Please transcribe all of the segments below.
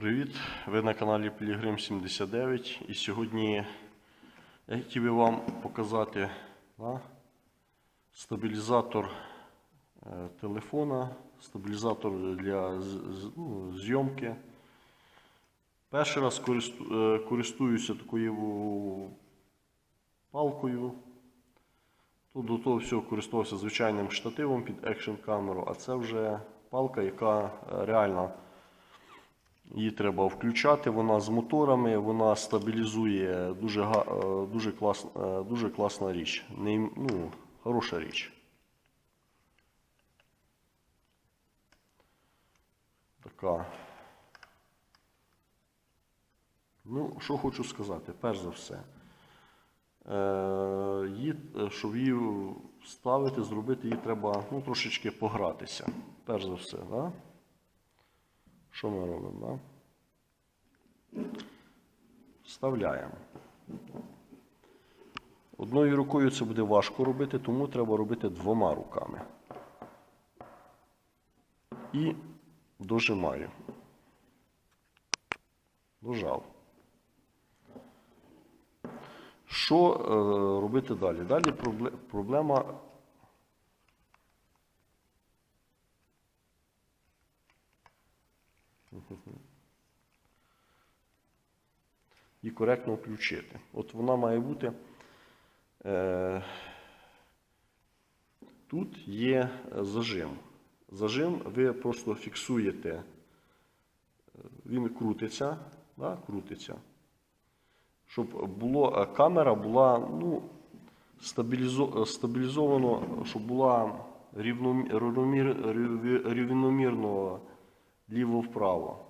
Привіт! Ви на каналі Пілігрим 79 і сьогодні я хотів би вам показати да, стабілізатор е, телефона, стабілізатор для ну, зйомки. Перший раз е, користуюся такою палкою. Тут до того всього користувався звичайним штативом під екшн камеру, а це вже палка, яка е, реально її треба включати. Вона з моторами, вона стабілізує дуже, е, дуже, клас, е, дуже класна річ. Не, ну, хороша річ. Така. Ну, що хочу сказати, перш за все. Е, її, щоб її вставити, зробити, її треба ну, трошечки погратися. Перш за все, да? Що ми робимо? Да? Вставляємо. Одною рукою це буде важко робити, тому треба робити двома руками. І дожимаю. Дожав. Що е, робити далі? Далі проблема. І коректно включити. От вона має бути. Е, тут є зажим. Зажим ви просто фіксуєте, е, він крутиться, да, крутиться щоб було, е, камера була ну, стабілізо, е, стабілізовано, щоб була рівномір, рівномір, рівномірно ліво-вправо.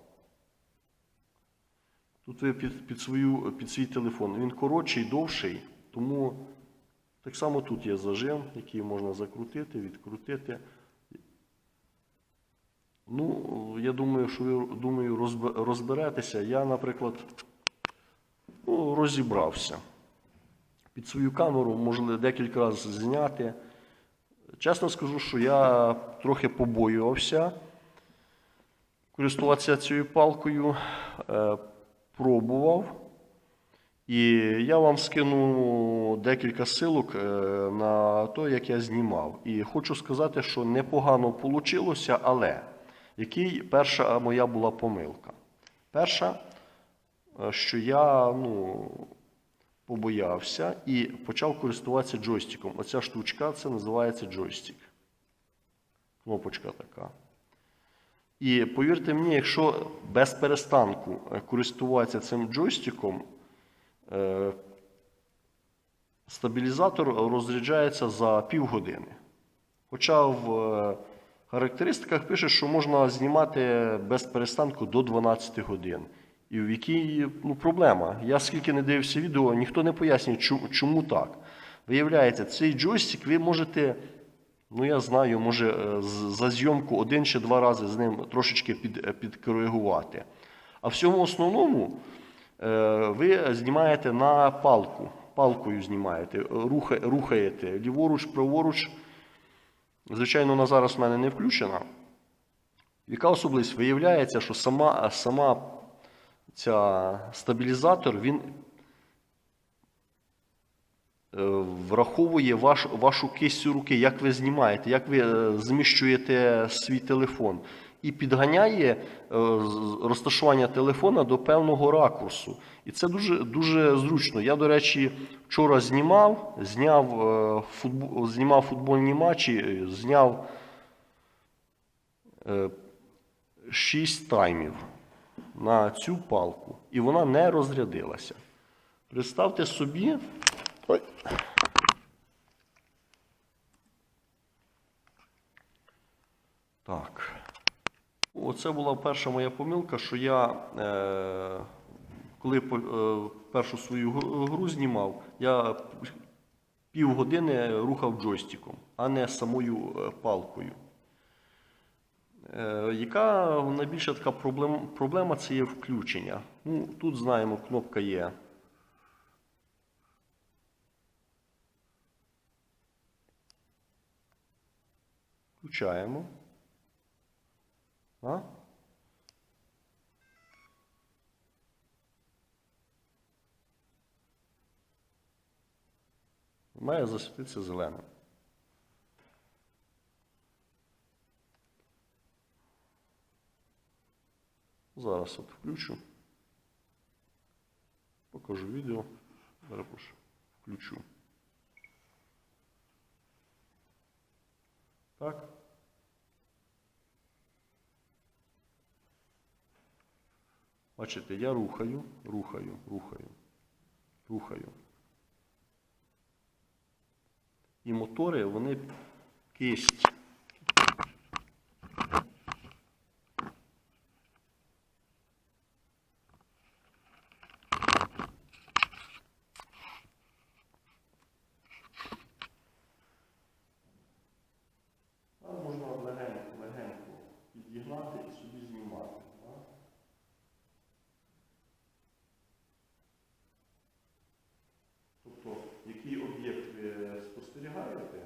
Тут ви під, під, свою, під свій телефон. Він коротший, довший, тому так само тут є зажим, який можна закрутити, відкрутити. Ну, я думаю, що ви думаю, розберетеся. Я, наприклад, ну, розібрався. Під свою камеру можна декілька разів зняти. Чесно скажу, що я трохи побоювався користуватися цією палкою, е, пробував. І я вам скину декілька силок е, на те, як я знімав. І хочу сказати, що непогано вийшло, але який перша моя була помилка? Перша е, що я ну, побоявся і почав користуватися джойстиком. Оця штучка це називається джойстик. Кнопочка така. І повірте мені, якщо без перестанку е, користуватися цим джойстиком, е, стабілізатор розряджається за півгодини. Хоча в е, характеристиках пише, що можна знімати без перестанку до 12 годин. І в якій ну, проблема? Я скільки не дивився відео, ніхто не пояснює, чому, чому так. Виявляється, цей джойстик ви можете, ну я знаю, може е, за зйомку один чи два рази з ним трошечки під, е, підкоригувати. А всьому основному е, ви знімаєте на палку. Палкою знімаєте, рухаєте ліворуч, праворуч. Звичайно, вона зараз в мене не включена. Яка особливість? Виявляється, що сама, сама ця стабілізатор він враховує ваш, вашу кистю руки, як ви знімаєте, як ви е, зміщуєте свій телефон. І підганяє е, розташування телефона до певного ракурсу. І це дуже, дуже зручно. Я, до речі, вчора знімав, зняв, е, футбол, знімав футбольні матчі, е, зняв е, 6 таймів на цю палку, і вона не розрядилася. Представте собі. Ой. Так. Оце була перша моя помилка, що я, е, коли е, першу свою гру знімав, я півгодини рухав джойстиком, а не самою е, палкою. Е, Яка найбільша така проблема, проблема це є включення. Ну, тут знаємо, кнопка є. Включаємо. А? Має засвітитися зеленим. Зараз от включу. Покажу відео. Перепрошую. Включу. Так. Бачите, я рухаю, рухаю, рухаю, рухаю. І мотори, вони кисть. Там можна легенько, легенько підігнати і собі знімати. так? Тобто, який об'єкт ви спостерігаєте,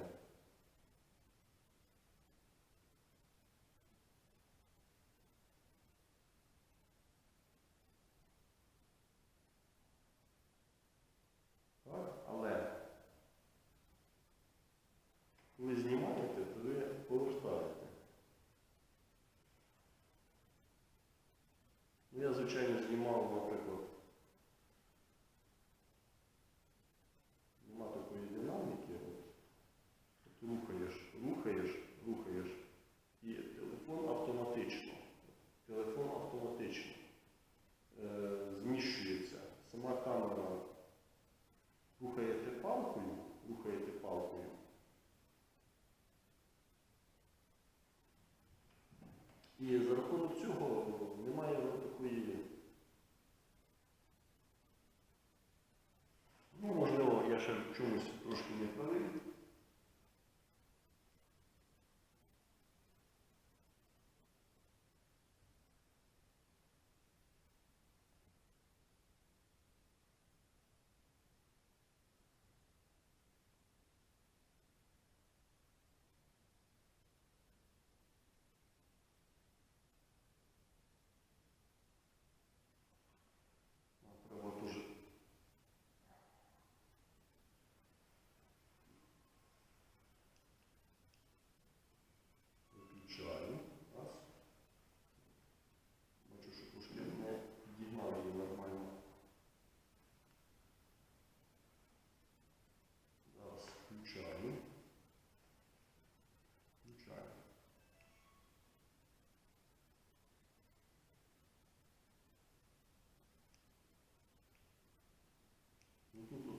Mm-hmm.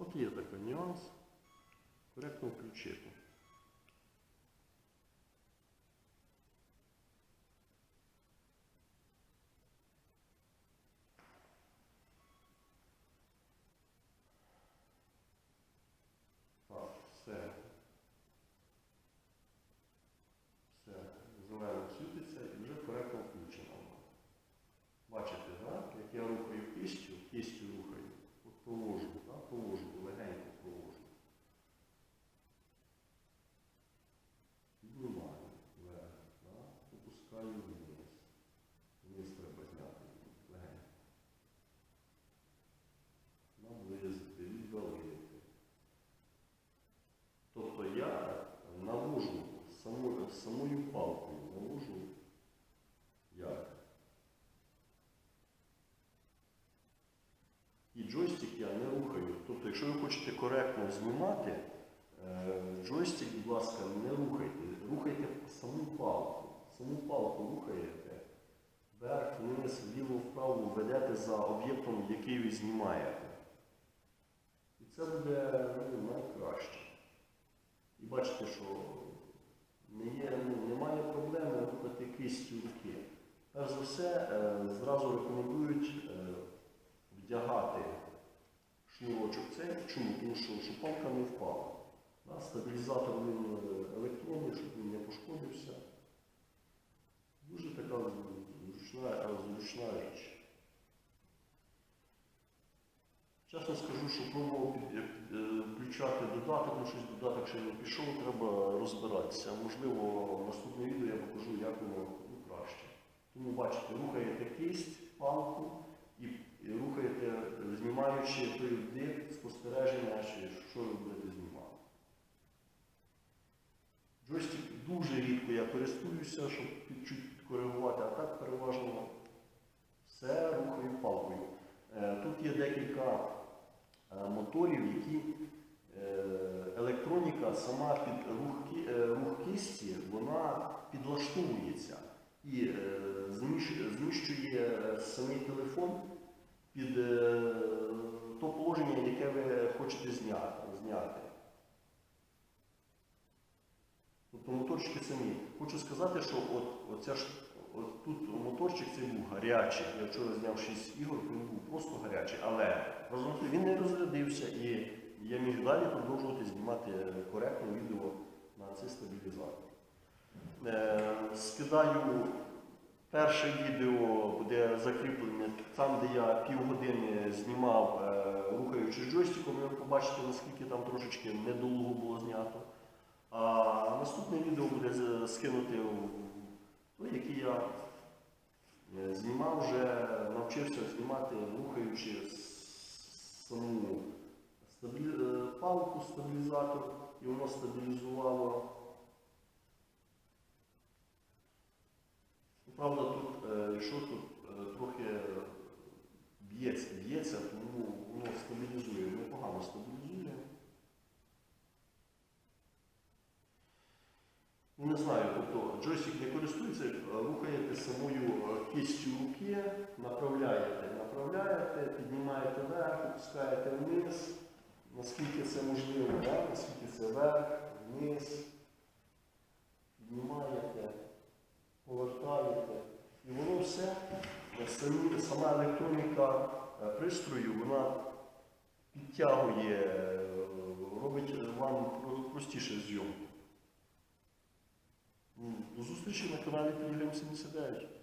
От є такий нюанс. Коректно включити. Так, все. Все. Зелено світиться і вже коректно включено. воно. Бачите, так? Як я рухаю кистю, кистю рухаю. От провожу, так? провожу, легенько провожу. Піднімаю вверх, так? опускаю вниз. Вниз треба зняти легенько. Наблизити, віддалити. Тобто я навожу самою, самою палкою, навожу як. І джойстик я не рухаю. Тобто, якщо ви хочете коректно знімати, е, джойстик, будь ласка, не рухайте. Рухайте саму палку. Саму палку рухаєте. Вверх, вниз, вліво, вправо ведете за об'єктом, який ви знімаєте. І це буде ну, найкраще. І бачите, що не є, ну, немає проблеми рухати кистю руки. Перш за все, е, зразу рекомендують е, вдягати шнурочок цей. Чому? Тому що, щоб палка не впала. Да? Стабілізатор він е, електронний, щоб він не пошкодився. Дуже така зручна, е, зручна річ. Чесно скажу, що пробував е, включати додаток, ну щось додаток ще не пішов, треба розбиратися. Можливо, в наступне відео я покажу, як воно ну, краще. Тому бачите, рухаєте кисть, палку і, і рухаєте, знімаючи той дик, спостереження, що ви будете знімати. Джойстик дуже рідко я користуюся, щоб чуть підкоригувати, а так переважно все рухаю палкою. Е, Тут є декілька е, моторів, які е, електроніка сама під рух, кисті, вона підлаштовується і зміщує самий телефон під е, то положення, яке ви хочете зняти. Тобто моторчики самі. Хочу сказати, що от, оця от тут моторчик цей був гарячий. Я вчора зняв 6 ігор, він був просто гарячий. Але він не розрядився і я міг далі продовжувати знімати коректне відео на цей стабілізатор. Е, скидаю перше відео, буде закріплене там, де я півгодини знімав, е, рухаючи джойстиком, ви побачите, наскільки там трошечки недолуго було знято. А наступне відео буде скинути який я е, знімав вже, навчився знімати, рухаючи саму стабілі... е, палку, стабілізатор, і воно стабілізувало. Ну, Правда, тут, е, що тут е, трохи б'ється, б'ється, тому воно стабілізує, непогано стабілізує. Ну, не знаю, тобто джойстик не користується, е, рухаєте самою кистю руки, направляєте, направляєте, піднімаєте вверх, опускаєте вниз, наскільки це можливо, да? наскільки це вверх, вниз, піднімаєте, повертаєте. І воно все, е, сама електроніка е, пристрою, вона підтягує, е, робить вам простіше зйомку. Ну, До зустрічі на каналі Пілігрим 79.